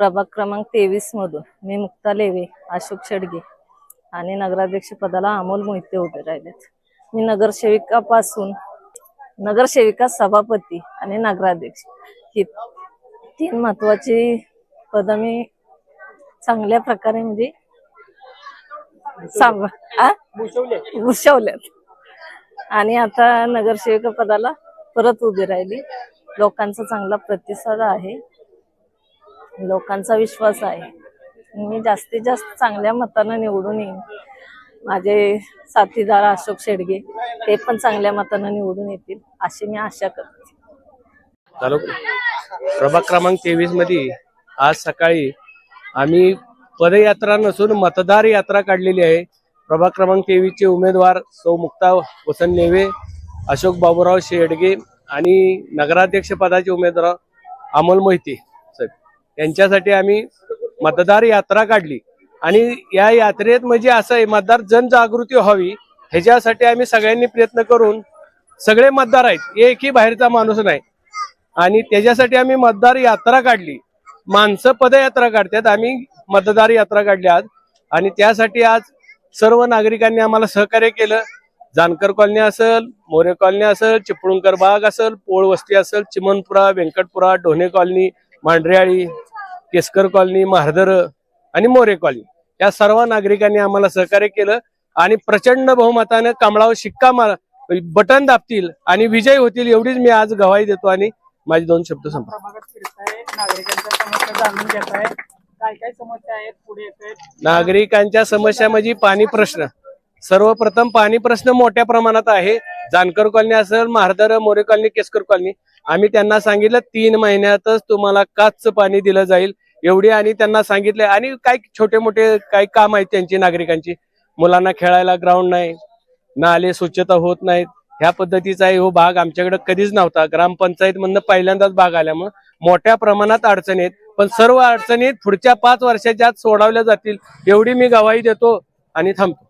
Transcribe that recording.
प्रभाग क्रमांक तेवीस मधून मी मुक्ता लेवे अशोक शेडगे आणि नगराध्यक्ष पदाला अमोल मोहिते उभे राहिलेत. मी नगरसेविकापासून नगरसेविका सभापती आणि नगराध्यक्ष ही तीन महत्वाची पद मी चांगल्या प्रकारे म्हणजे भूषवल्यात. आणि आता नगरसेविका पदाला परत उभी राहिली. लोकांचा चांगला प्रतिसाद आहे. लोकांचा विश्वास आहे. मी जास्तीत जास्त चांगल्या मतानं निवडून येईन. माझे साथीदार अशोक शेडगे ते पण चांगल्या मतानं निवडून येतील अशी मी आशा करते. प्रभाग क्रमांक तेवीसमध्ये आज सकाळी आम्ही पदयात्रा नसून मतदार यात्रा काढलेली आहे. प्रभाग क्रमांक तेवीस चे उमेदवार सौ मुक्ता वसन नेवे अशोक बाबूराव शेडगे आणि नगराध्यक्ष पदाचे उमेदवार अमोल मोहिते. यांच्यासाठी आम्ही मतदार यात्रा काढली. आणि या यात्रेत म्हणजे असं आहे मतदार जनजागृती व्हावी ह्याच्यासाठी आम्ही सगळ्यांनी प्रयत्न करून सगळे मतदार आहेत एकही बाहेरचा माणूस नाही. आणि त्याच्यासाठी आम्ही मतदार यात्रा काढली. माणसं पदयात्रा काढतात आम्ही मतदार यात्रा काढली आज. आणि त्यासाठी आज सर्व नागरिकांनी आम्हाला सहकार्य केलं. जानकर कॉलनी असेल मोरे कॉलनी असेल चिपळूणकर बाग असेल पोळ वस्ती असेल चिमनपुरा व्यंकटपुरा ढोणे कॉलनी मांढरेआळी केसकर कॉलनी महादर आणि मोरे कॉलनी. या सर्व नागरिकांनी आम्हाला सहकार्य केलं आणि प्रचंड बहुमतानं कमळावर शिक्का मार बटन दाबतील आणि विजयी होतील एवढीच मी आज गवाही देतो आणि माझे दोन शब्द संपतो प्रभागात फिरताय नागरिकांच्या समस्या जाणून घेताय. काय काय समस्या आहेत? पुढे येत आहेत नागरिकांच्या समस्या म्हणजे पाणी प्रश्न. सर्वप्रथम पाणी प्रश्न मोठ्या प्रमाणात आहे. जानकर कॉलनी असेल महादर मोरे कॉलनी केसकर कॉलनी. आम्ही त्यांना सांगितलं तीन महिन्यातच तुम्हाला काचचं पाणी दिलं जाईल. एवढी आणि त्यांना सांगितले. आणि काही छोटे मोठे काही काम आहेत त्यांची नागरिकांची. मुलांना खेळायला ग्राउंड नाही. नाले स्वच्छता होत नाहीत. ह्या पद्धतीचा हो भाग आमच्याकडे कधीच नव्हता. ग्रामपंचायत मधनं पहिल्यांदाच भाग आल्यामुळे मोठ्या प्रमाणात अडचणी आहेत. पण सर्व अडचणी पुढच्या पाच वर्षाच्या आत सोडवल्या जातील एवढी मी गवाही देतो आणि थांबतो.